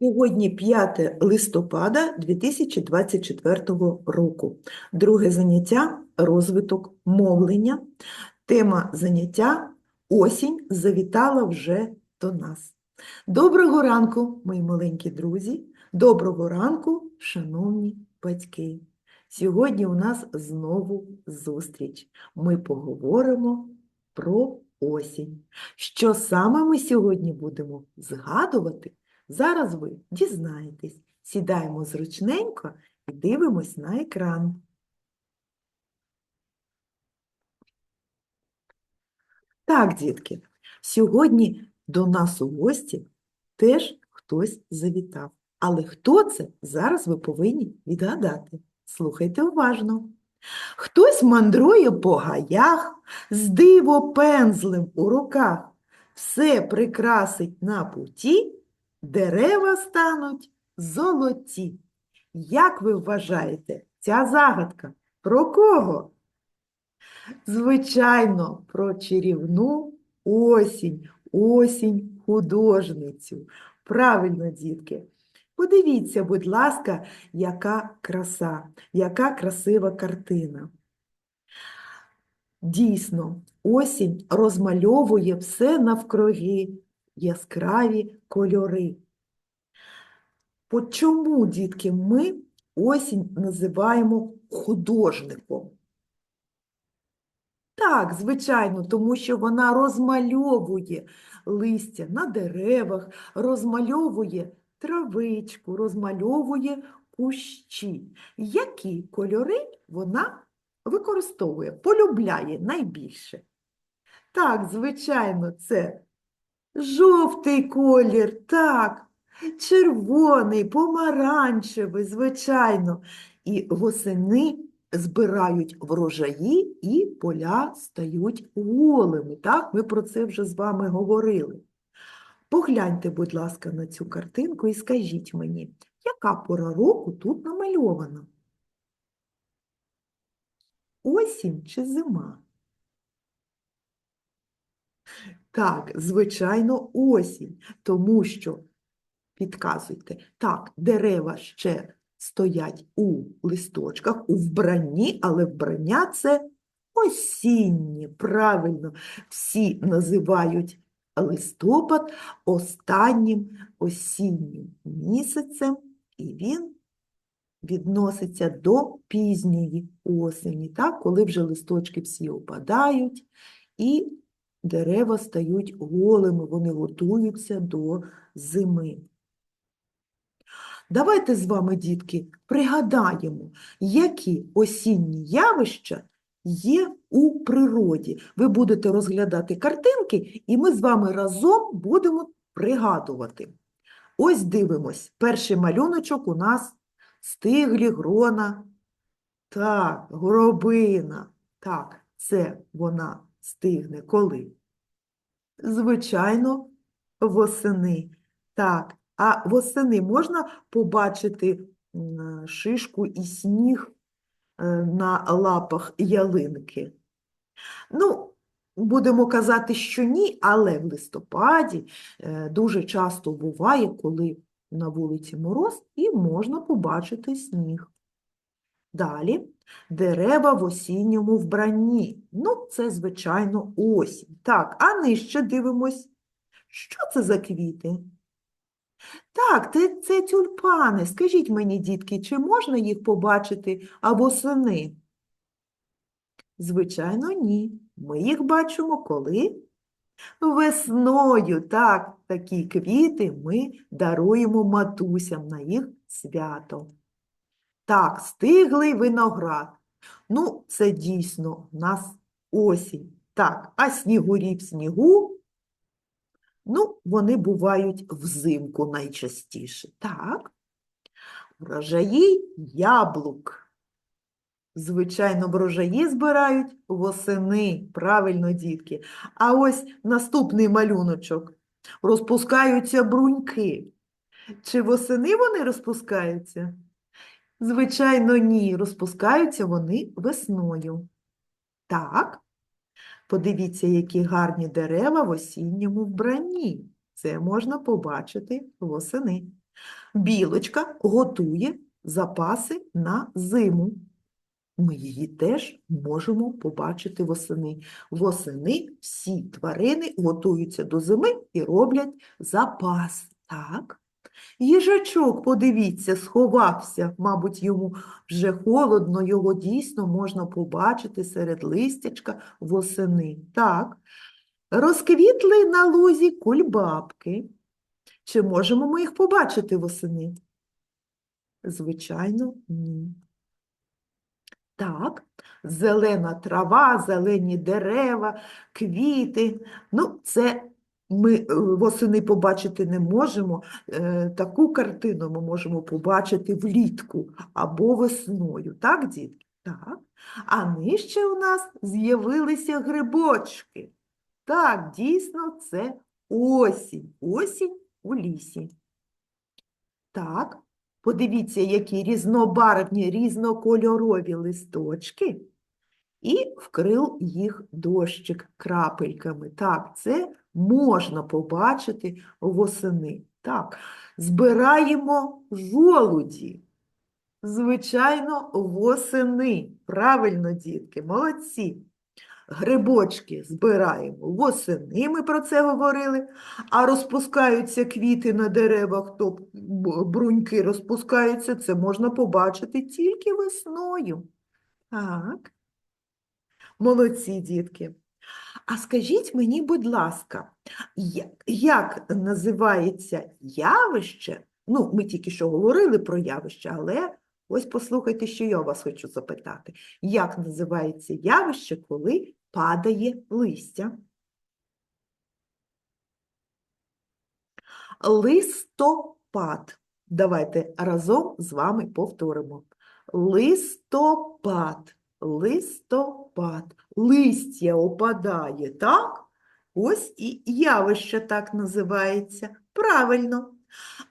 Сьогодні 5 листопада 2024 року. Друге заняття – розвиток мовлення. Тема заняття «Осінь завітала вже до нас». Доброго ранку, мої маленькі друзі! Доброго ранку, шановні батьки! Сьогодні у нас знову зустріч. Ми поговоримо про осінь. Що саме ми сьогодні будемо згадувати? Зараз ви дізнаєтесь. Сідаємо зручненько і дивимось на екран. Так, дітки, сьогодні до нас у гості теж хтось завітав. Але хто це, зараз ви повинні відгадати. Слухайте уважно. Хтось мандрує по гаях, з диво пензлем у руках, все прикрасить на путі, дерева стануть золоті. Як ви вважаєте, ця загадка про кого? Звичайно, про чарівну осінь, осінь художницю. Правильно, дітки. Подивіться, будь ласка, яка краса, яка красива картина. Дійсно, осінь розмальовує все навкруги, яскраві кольори. По чому, дітки, ми осінь називаємо художником? Так, звичайно, тому що вона розмальовує листя на деревах, розмальовує травичку, розмальовує кущі. Які кольори вона використовує, полюбляє найбільше? Так, звичайно, це жовтий колір, так, червоний, помаранчевий, звичайно. І восени збирають врожаї і поля стають голими. Так, ми про це вже з вами говорили. Погляньте, будь ласка, на цю картинку і скажіть мені, яка пора року тут намальована? Осінь чи зима? Так, звичайно, осінь, тому що, підказуйте, так, дерева ще стоять у листочках, у вбранні, але вбрання це осіннє, правильно, всі називають листопад останнім осіннім місяцем, і він відноситься до пізньої осені, так, коли вже листочки всі опадають, і дерева стають голими, вони готуються до зими. Давайте з вами, дітки, пригадаємо, які осінні явища є у природі. Ви будете розглядати картинки, і ми з вами разом будемо пригадувати. Ось дивимось, перший малюночок у нас стиглі грона. Так, горобина. Так, це вона стигне коли? Звичайно, восени. Так, а восени можна побачити шишку і сніг е, на лапах ялинки? Ну, будемо казати, що ні, але в листопаді е, дуже часто буває, коли на вулиці мороз, і можна побачити сніг. Далі дерева в осінньому вбранні. Ну, це, звичайно, осінь. Так, а нижче дивимось. Що це за квіти? Так, це, це тюльпани. Скажіть мені, дітки, чи можна їх побачити або восени? Звичайно, ні. Ми їх бачимо коли? Весною. Так, такі квіти ми даруємо матусям на їх свято. Так, стиглий виноград. Ну, це дійсно в нас осінь. Так, а снігурі в снігу, ну, вони бувають взимку найчастіше. Так. Врожаї яблук. Звичайно, врожаї збирають восени, правильно, дітки. А ось наступний малюночок. Розпускаються бруньки. Чи восени вони розпускаються? Звичайно, ні. Розпускаються вони весною. Так, подивіться, які гарні дерева в осінньому вбранні. Це можна побачити восени. Білочка готує запаси на зиму. Ми її теж можемо побачити восени. Восени всі тварини готуються до зими і роблять запас. Так. Їжачок, подивіться, сховався, мабуть, йому вже холодно, його дійсно можна побачити серед листячка восени. Так. Розквітли на лузі кульбабки. Чи можемо ми їх побачити восени? Звичайно, ні. Так, зелена трава, зелені дерева, квіти. Ну, це ми е, восени побачити не можемо. Е, Таку картину ми можемо побачити влітку або весною. Так, дітки? Так. А нижче у нас з'явилися грибочки. Так, дійсно, це осінь. Осінь у лісі. Так, подивіться, які різнобарвні, різнокольорові листочки. І вкрив їх дощик крапельками. Так, це можна побачити восени. Так, збираємо жолуді. Звичайно, восени. Правильно, дітки, молодці. Грибочки збираємо восени, ми про це говорили, а розпускаються квіти на деревах, то бруньки розпускаються, це можна побачити тільки весною. Так. Молодці, дітки. А скажіть мені, будь ласка, як, як називається явище? Ну, ми тільки що говорили про явище, але ось послухайте, що я вас хочу запитати. Як називається явище, коли падає листя? Листопад. Давайте разом з вами повторимо. Листопад, листопад, листя опадає, так? Ось і явище так називається. Правильно.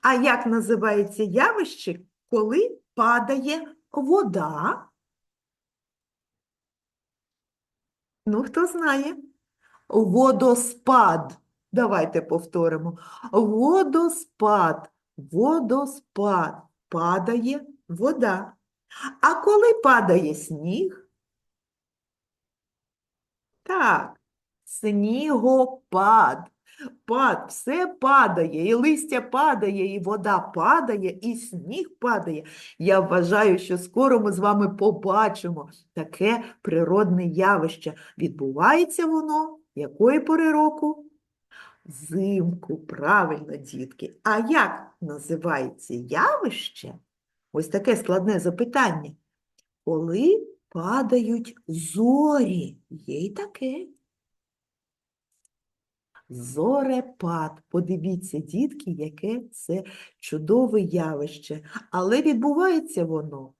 А як називається явище, коли падає вода? Ну, хто знає? Водоспад. Давайте повторимо. Водоспад, водоспад. Падає вода. А коли падає сніг? Так, снігопад. Пад, все падає, і листя падає, і вода падає, і сніг падає. Я вважаю, що скоро ми з вами побачимо таке природне явище. Відбувається воно якої пори року? Взимку, правильно, дітки. А як називається явище? Ось таке складне запитання. Коли падають зорі, є й таке. Зорепад. Подивіться, дітки, яке це чудове явище. Але відбувається воно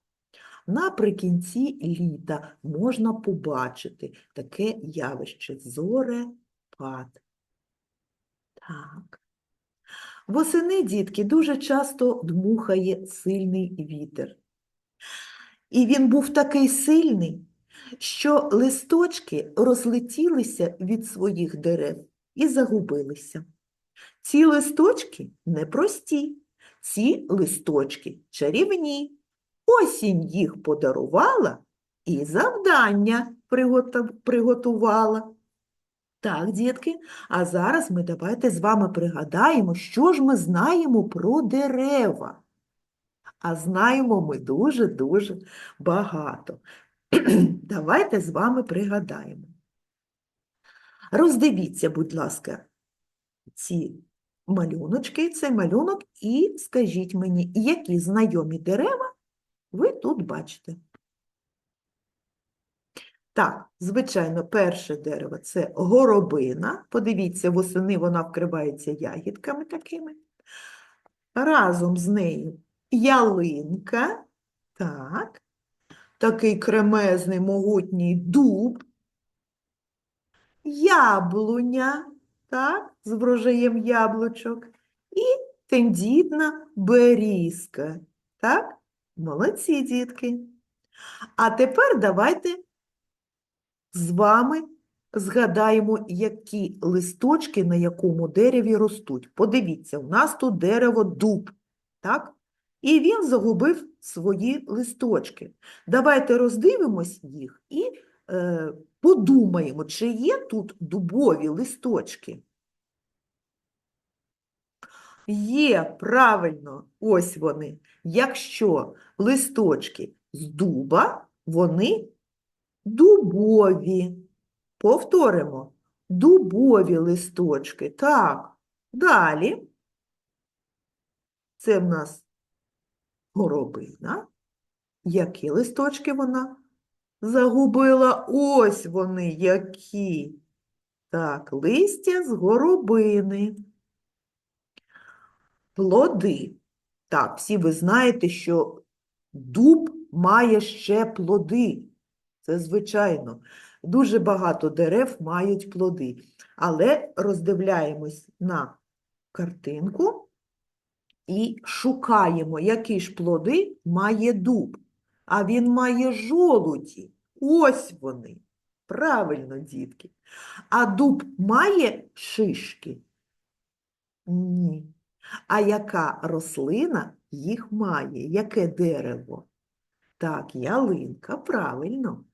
наприкінці літа. Можна побачити таке явище зорепад. Так. Восени, дітки, дуже часто дмухає сильний вітер. І він був такий сильний, що листочки розлетілися від своїх дерев і загубилися. Ці листочки непрості, ці листочки чарівні. Осінь їх подарувала і завдання приготувала. Так, дітки, а зараз ми давайте з вами пригадаємо, що ж ми знаємо про дерева. А знаємо ми дуже-дуже багато. Давайте з вами пригадаємо. Роздивіться, будь ласка, ці малюночки, цей малюнок, і скажіть мені, які знайомі дерева ви тут бачите. Так, звичайно, перше дерево це горобина. Подивіться, восени вона вкривається ягідками такими. Разом з нею ялинка. Так. Такий кремезний могутній дуб. Яблуня, так, з врожаєм яблучок. І тендітна берізка. Так? Молодці, дітки. А тепер давайте з вами згадаємо, які листочки на якому дереві ростуть. Подивіться, у нас тут дерево дуб. так? І він загубив свої листочки. Давайте роздивимось їх і е, подумаємо, чи є тут дубові листочки. Є, правильно, ось вони. Якщо листочки з дуба, вони дубові. Повторимо. Дубові листочки. Так. Далі. Це в нас горобина. Які листочки вона загубила? Ось вони які. Так, листя з горобини. Плоди. Так, всі ви знаєте, що дуб має ще плоди. Це звичайно. Дуже багато дерев мають плоди. Але роздивляємось на картинку і шукаємо, які ж плоди має дуб. А він має жолуді. Ось вони. Правильно, дітки. А дуб має шишки? Ні. А яка рослина їх має? Яке дерево? Так, ялинка, правильно.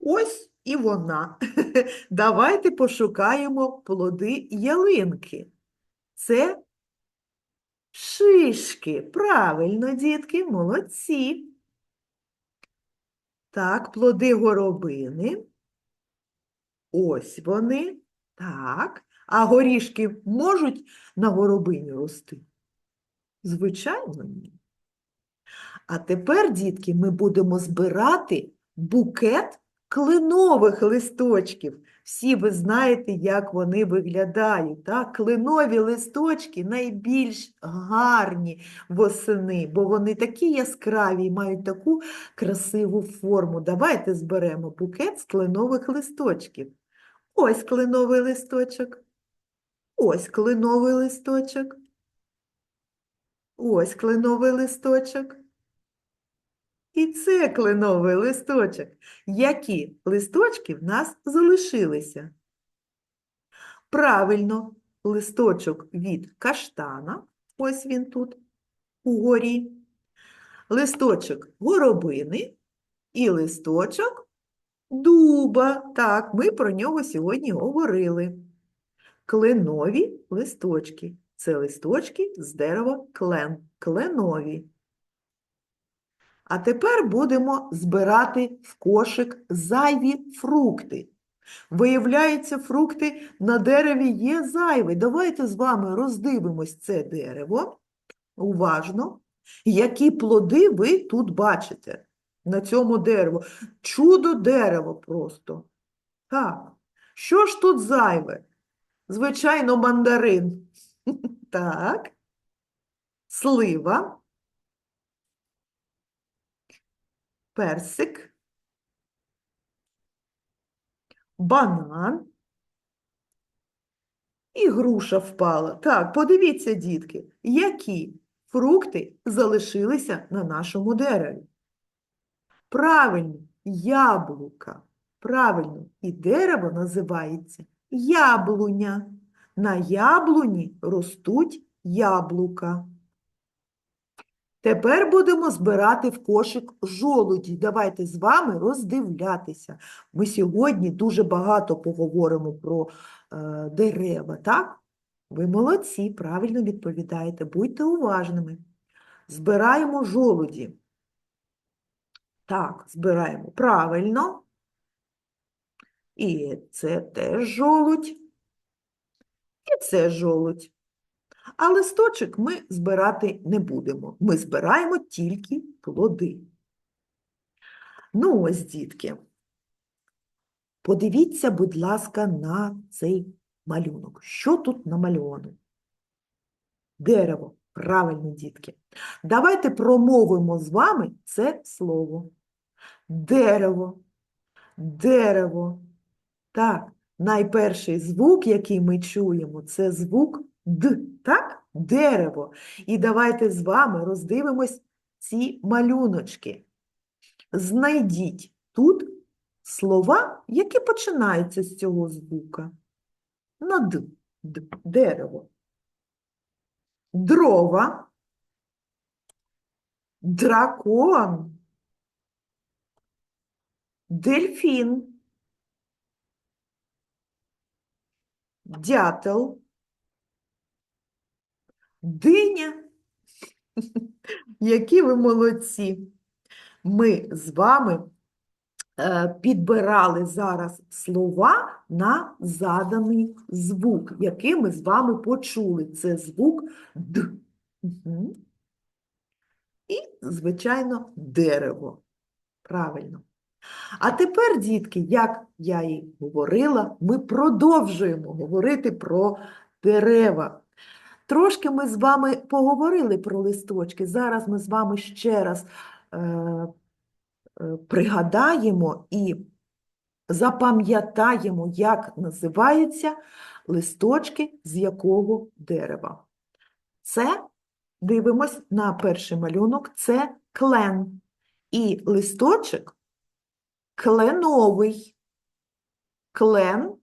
Ось і вона. Давайте пошукаємо плоди ялинки. Це шишки. Правильно, дітки, молодці. Так, плоди горобини. Ось вони. Так. А горішки можуть на горобині рости? Звичайно, ні. А тепер, дітки, ми будемо збирати букет клинових листочків. Всі ви знаєте, як вони виглядають. Так? Клинові листочки найбільш гарні восени, бо вони такі яскраві і мають таку красиву форму. Давайте зберемо букет з кленових листочків. Ось кленовий листочок. Ось кленовий листочок. Ось кленовий листочок. І це кленовий листочок. Які листочки в нас залишилися? Правильно, листочок від каштана, ось він тут, угорі, листочок горобини і листочок дуба. Так, ми про нього сьогодні говорили. Кленові листочки. Це листочки з дерева клен, кленові. А тепер будемо збирати в кошик зайві фрукти. Виявляється, фрукти на дереві є зайві. Давайте з вами роздивимось це дерево уважно. Які плоди ви тут бачите на цьому дереву? Чудо дерево просто. Так. Що ж тут зайве? Звичайно, мандарин. Так. Слива. Персик, банан і груша впала. Так, подивіться, дітки, які фрукти залишилися на нашому дереві. Правильно, яблука. Правильно, і дерево називається яблуня. На яблуні ростуть яблука. Тепер будемо збирати в кошик жолуді. Давайте з вами роздивлятися. Ми сьогодні дуже багато поговоримо про е, дерева, так? Ви молодці, правильно відповідаєте, будьте уважними. Збираємо жолуді. Так, збираємо правильно. І це теж жолудь. І це жолудь. А листочок ми збирати не будемо. Ми збираємо тільки плоди. Ну ось, дітки, подивіться, будь ласка, на цей малюнок. Що тут намальовано? Дерево. Правильно, дітки. Давайте промовимо з вами це слово. Дерево. Дерево. Так, найперший звук, який ми чуємо, це звук Д, так? Дерево. І давайте з вами роздивимось ці малюночки. Знайдіть тут слова, які починаються з цього звука. На Д, Д дерево. Дрова, дракон, дельфін, дятел, диня. Які ви молодці! Ми з вами е, підбирали зараз слова на заданий звук, який ми з вами почули. Це звук Д. І, звичайно, дерево. Правильно. А тепер, дітки, як я і говорила, ми продовжуємо говорити про дерева. Трошки ми з вами поговорили про листочки. Зараз ми з вами ще раз е, е, пригадаємо і запам'ятаємо, як називаються листочки з якого дерева. Це, дивимось на перший малюнок, це клен. І листочок кленовий. Клен,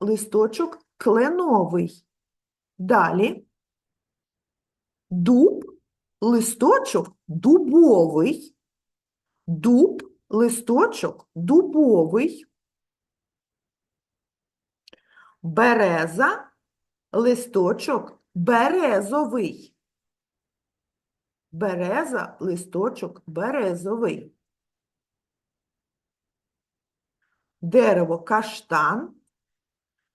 листочок кленовий. Далі дуб, листочок дубовий. Дуб, листочок дубовий. Береза, листочок березовий. Береза, листочок березовий. Дерево каштан,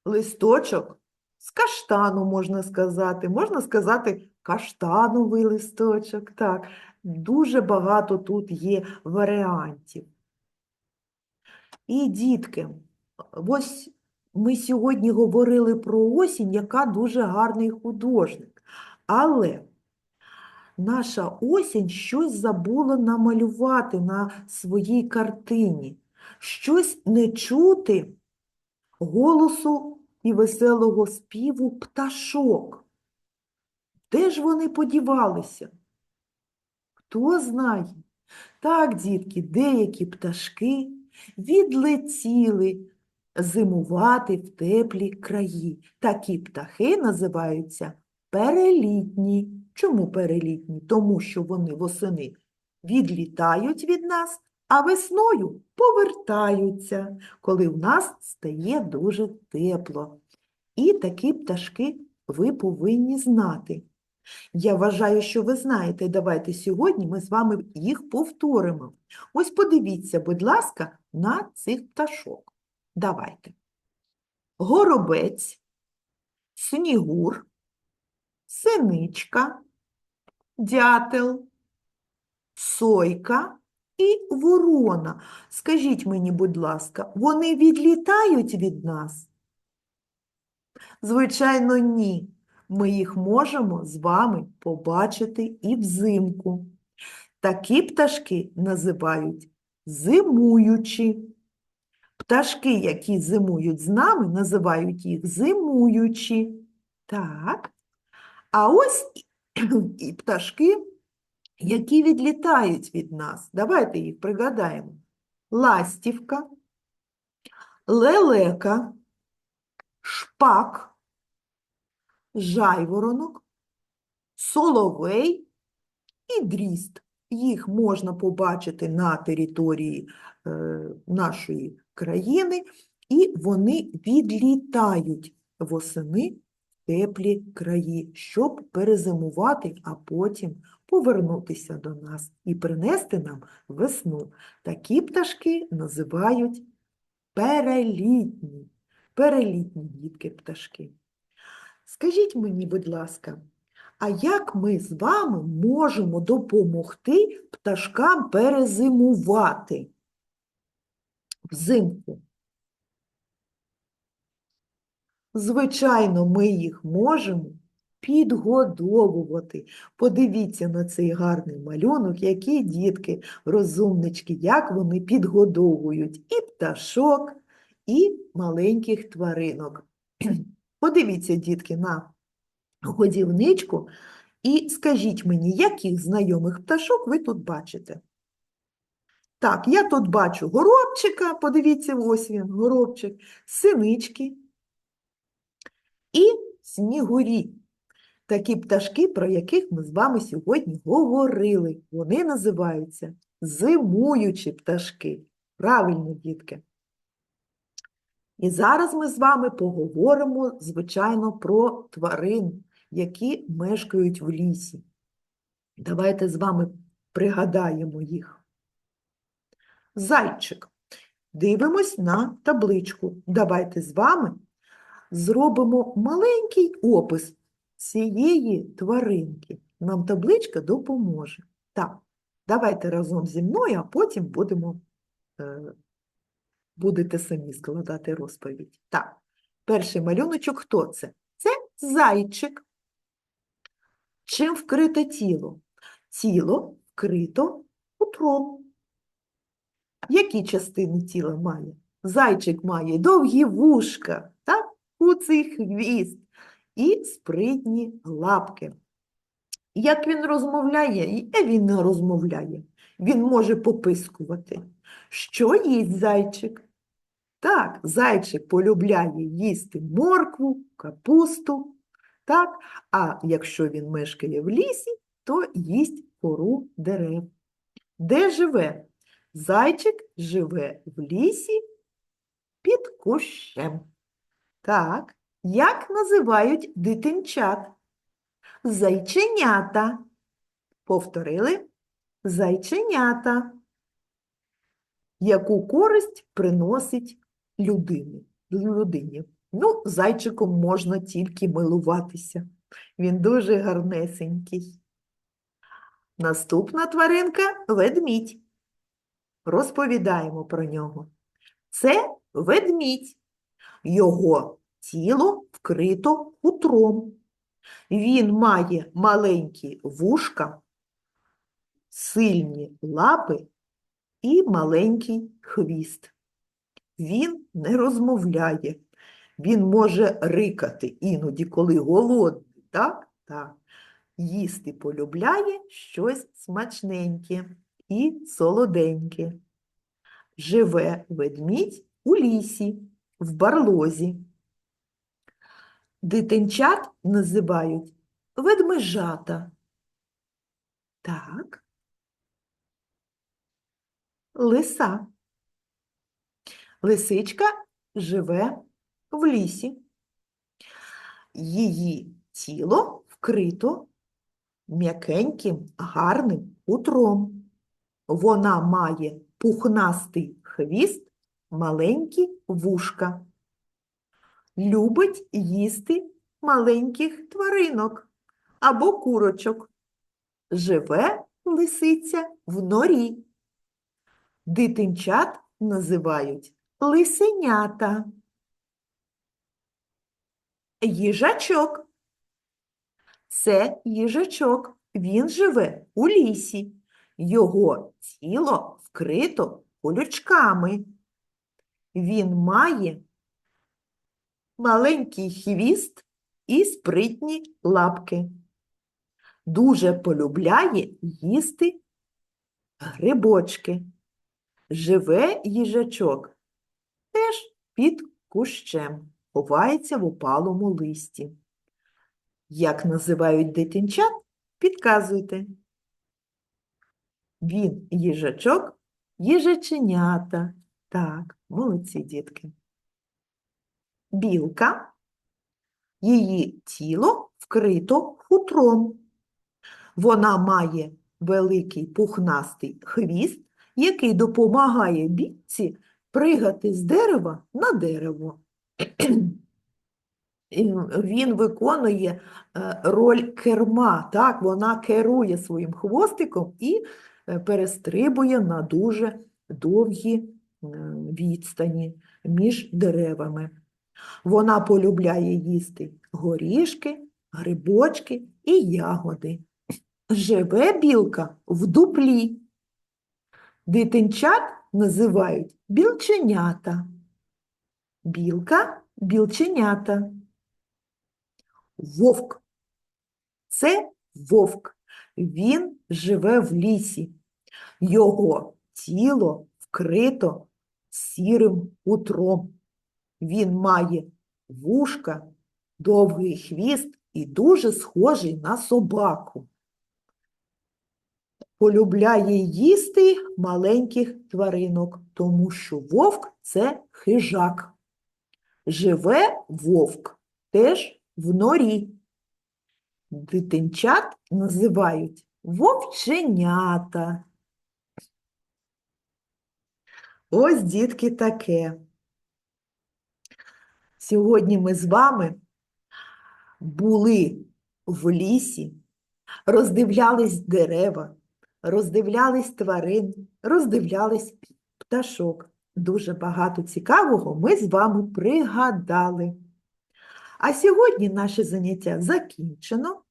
листочок з каштану можна сказати. Можна сказати каштановий листочок. Так, дуже багато тут є варіантів. І, дітки, ось ми сьогодні говорили про осінь, яка дуже гарний художник. Але наша осінь щось забула намалювати на своїй картині. Щось не чути голосу і веселого співу пташок. Де ж вони подівалися? Хто знає? Так, дітки, деякі пташки відлетіли зимувати в теплі краї. Такі птахи називаються перелітні. Чому перелітні? Тому що вони восени відлітають від нас, а весною повертаються, коли в нас стає дуже тепло. І такі пташки ви повинні знати. Я вважаю, що ви знаєте, давайте сьогодні ми з вами їх повторимо. Ось подивіться, будь ласка, на цих пташок. Давайте. Горобець, снігур, синичка, дятел, сойка і ворона. Скажіть мені, будь ласка, вони відлітають від нас? Звичайно, ні. Ми їх можемо з вами побачити і взимку. Такі пташки називають зимуючі. Пташки, які зимують з нами, називають їх зимуючі. Так. А ось і- пташки, які відлітають від нас. Давайте їх пригадаємо. Ластівка, лелека, шпак, жайворонок, соловей і дріст. Їх можна побачити на території е, нашої країни, і вони відлітають восени теплі краї, щоб перезимувати, а потім повернутися до нас і принести нам весну. Такі пташки називають перелітні. Перелітні дітки пташки. Скажіть мені, будь ласка, а як ми з вами можемо допомогти пташкам перезимувати взимку? Звичайно, ми їх можемо підгодовувати. Подивіться на цей гарний малюнок, які дітки, розумнички, як вони підгодовують і пташок, і маленьких тваринок. Подивіться, дітки, на годівничку і скажіть мені, яких знайомих пташок ви тут бачите? Так, я тут бачу горобчика, подивіться, ось він, горобчик, синички і снігурі. такі пташки, про яких ми з вами сьогодні говорили. Вони називаються зимуючі пташки. Правильно, дітки. І зараз ми з вами поговоримо, звичайно, про тварин, які мешкають в лісі. Давайте з вами пригадаємо їх. Зайчик. Дивимось на табличку. Давайте з вами зробимо маленький опис цієї тваринки. Нам табличка допоможе. Так, давайте разом зі мною, а потім будемо, е, будете самі складати розповідь. Так, перший малюночок хто це? Це зайчик. Чим вкрите тіло? Тіло вкрито хутром. Які частини тіла має? Зайчик має довгі вушка? Куций хвіст і спритні лапки. Як він розмовляє? Він не розмовляє. Він може попискувати. Що їсть зайчик? Так, зайчик полюбляє їсти моркву, капусту. Так? А якщо він мешкає в лісі, то їсть кору дерев. Де живе? Зайчик живе в лісі під кущем. Так, як називають дитинчат? Зайченята. Повторили? Зайченята. Яку користь приносить людині? людині? Ну, зайчиком можна тільки милуватися. Він дуже гарнесенький. Наступна тваринка ведмідь. Розповідаємо про нього. Це ведмідь. Його тіло вкрито хутром. Він має маленькі вушка, сильні лапи і маленький хвіст. Він не розмовляє. Він може рикати іноді, коли голодний, так? Так. Їсти полюбляє щось смачненьке і солоденьке. Живе ведмідь у лісі, в барлозі. Дитинчат називають ведмежата. Так. Лиса. Лисичка живе в лісі. Її тіло вкрито м'якеньким, гарним утром. Вона має пухнастий хвіст, маленькі вушка. Любить їсти маленьких тваринок або курочок. Живе лисиця в норі. Дитинчат називають лисенята. Їжачок. Це їжачок. Він живе у лісі. Його тіло вкрито колючками. Він має маленький хвіст і спритні лапки. Дуже полюбляє їсти грибочки. Живе їжачок теж під кущем, ховається в опалому листі. Як називають дитинчат, підказуйте. Він їжачок, їжаченята. Так, молодці дітки. Білка. Її тіло вкрито хутром. Вона має великий пухнастий хвіст, який допомагає білці пригати з дерева на дерево. Він виконує е, роль керма, так, вона керує своїм хвостиком і е, перестрибує на дуже довгі відстані між деревами. Вона полюбляє їсти горішки, грибочки і ягоди. Живе білка в дуплі. Дитинчат називають білченята. Білка білченята. Вовк. Це вовк. Він живе в лісі. Його тіло вкрито сірим утром. Він має вушка, довгий хвіст і дуже схожий на собаку. Полюбляє їсти маленьких тваринок, тому що вовк це хижак. Живе вовк теж в норі. Дитинчат називають вовченята. Ось, дітки, таке. Сьогодні ми з вами були в лісі, роздивлялись дерева, роздивлялись тварин, роздивлялись пташок. Дуже багато цікавого ми з вами пригадали. А сьогодні наше заняття закінчено.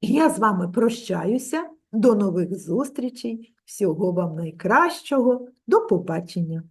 Я з вами прощаюся. До нових зустрічей. Всього вам найкращого. До побачення.